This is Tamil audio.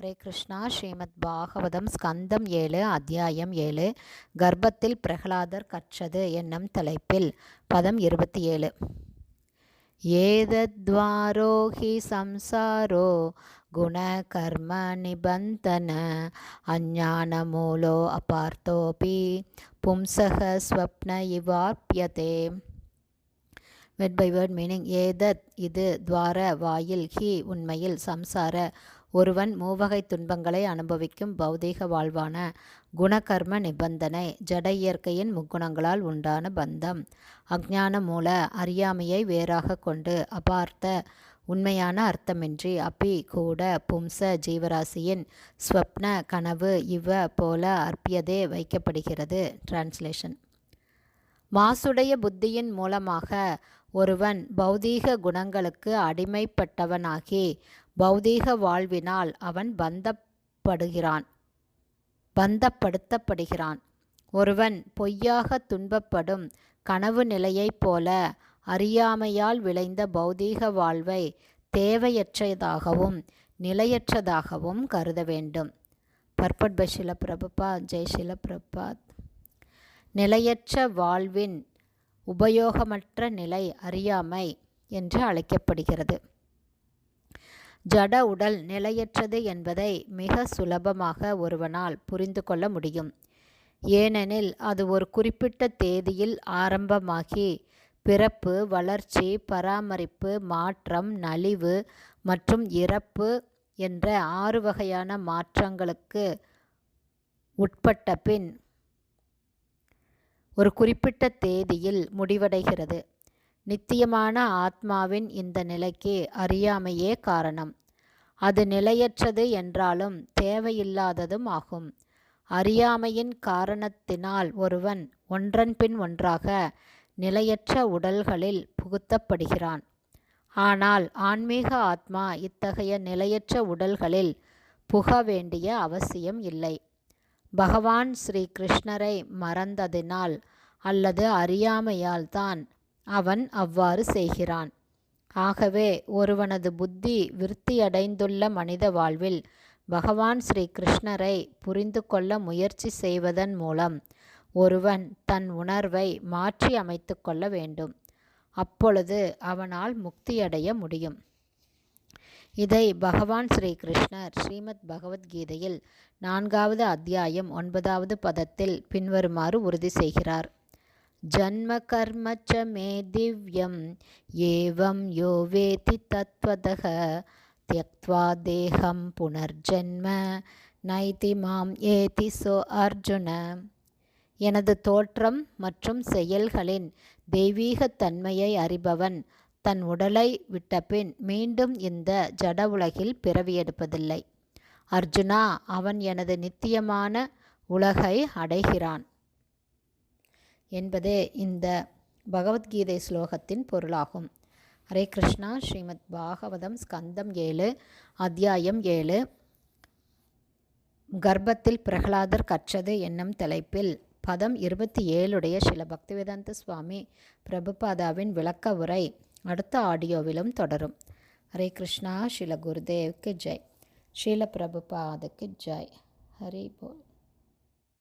ஹரே கிருஷ்ணா. ஸ்ரீமத் பாகவதம் ஸ்கந்தம் ஏழு அத்தியாயம் ஏழு. கர்ப்பத்தில் பிரகலாதர் கற்றது என்னும் தலைப்பில் பதம் இருபத்தி ஏழு. ஏதத்வாரோ ஹி சம்சாரோ குணகர்ம நிபந்தன அஞ்ஞானமூலோ அபார்த்தோபி பும்சக ஸ்வப்ன இவார்ப்பியதே வெட் பை வேர்ட் மீனிங் ஏதத் இது துவார வாயில் ஹி உண்மையில் சம்சார ஒருவன் மூவகை துன்பங்களை அனுபவிக்கும் பௌதீக வாழ்வான குணகர்ம நிபந்தனை ஜட இயற்கையின் முக்குணங்களால் உண்டான பந்தம். அஜ்ஞான மூல அறியாமையை வேறாக கொண்டு அபார்த்த உண்மையான அர்த்தமின்றி அப்பி கூட பும்ச ஜீவராசியின் ஸ்வப்ன கனவு இவ போல அற்பியதே வைக்கப்படுகிறது. டிரான்ஸ்லேஷன் மாசுடைய புத்தியின் மூலமாக ஒருவன் பௌதீக குணங்களுக்கு அடிமைப்பட்டவனாகி பௌதீக வாழ்வினால் அவன் பந்தப்படுகிறான் பந்தப்படுத்தப்படுகிறான். ஒருவன் பொய்யாக துன்பப்படும் கனவு நிலையைப் போல அறியாமையால் விளைந்த பௌதீக வாழ்வை தேவையற்றதாகவும் நிலையற்றதாகவும் கருத வேண்டும். பர்பட் பஷில பிரபுபா ஜெய்ஷில பிரபாத் நிலையற்ற வாழ்வின் உபயோகமற்ற நிலை அறியாமை என்று அழைக்கப்படுகிறது. ஜட உடல் நிலையற்றது என்பதை மிக சுலபமாக ஒருவனால் புரிந்து கொள்ள முடியும். ஏனெனில் அது ஒரு குறிப்பிட்ட தேதியில் ஆரம்பமாகி பிறப்பு வளர்ச்சி பராமரிப்பு மாற்றம் நலிவு மற்றும் இறப்பு என்ற ஆறு வகையான மாற்றங்களுக்கு உட்பட்ட பின் ஒரு குறிப்பிட்ட தேதியில் முடிவடைகிறது. நித்தியமான ஆத்மாவின் இந்த நிலைக்கு அறியாமையே காரணம். அது நிலையற்றது என்றாலும் தேவையில்லாததும் ஆகும். அறியாமையின் காரணத்தினால் ஒருவன் ஒன்றன்பின் ஒன்றாக நிலையற்ற உடல்களில் புகுத்தப்படுகிறான். ஆனால் ஆன்மீக ஆத்மா இத்தகைய நிலையற்ற உடல்களில் புக வேண்டிய அவசியம் இல்லை. பகவான் ஸ்ரீ கிருஷ்ணரை மறந்ததினால் அல்லது அறியாமையால் தான் அவன் அவ்வாறு செய்கிறான். ஆகவே ஒருவனது புத்தி விருத்தியடைந்துள்ள மனித வாழ்வில் பகவான் ஸ்ரீ கிருஷ்ணரை புரிந்து கொள்ள முயற்சி செய்வதன் மூலம் ஒருவன் தன் உணர்வை மாற்றி அமைத்து கொள்ள வேண்டும். அப்பொழுது அவனால் முக்தியடைய முடியும். இதை பகவான் ஸ்ரீ கிருஷ்ணர் ஸ்ரீமத் பகவத்கீதையில் நான்காவது அத்தியாயம் ஒன்பதாவது பதத்தில் பின்வருமாறு உறுதி செய்கிறார். जन्मकर्म च मे दिव्यम् திவ்யம் ஏவம் वेति तत्त्वतः தத்வதக देहं தேகம் நைதி மாம் ஏதி சோ அர்ஜுன எனது தோற்றம் மற்றும் செயல்களின் தெய்வீகத் தன்மையை அறிபவன். தன் உடலை விட்டபின் மீண்டும் இந்த ஜட உலகில் பிறவியெடுப்பதில்லை அர்ஜுனா அவன் எனது நித்தியமான உலகை அடைகிறான். என்பதே இந்த பகவத்கீதை ஸ்லோகத்தின் பொருளாகும். ஹரே கிருஷ்ணா ஸ்ரீமத் பாகவதம் ஸ்கந்தம் ஏழு அத்தியாயம் ஏழு. கர்ப்பத்தில் பிரகலாதர் கற்றது என்னும் தலைப்பில் பதம் இருபத்தி ஏழுடைய சில பக்திவேதாந்த சுவாமி பிரபுபாதாவின் விளக்க உரை அடுத்த ஆடியோவிலும் தொடரும். ஹரே கிருஷ்ணா ஸ்ரீல குருதேவுக்கு ஜெய். ஸ்ரீல பிரபுபாதுக்கு ஜெய். ஹரி போல்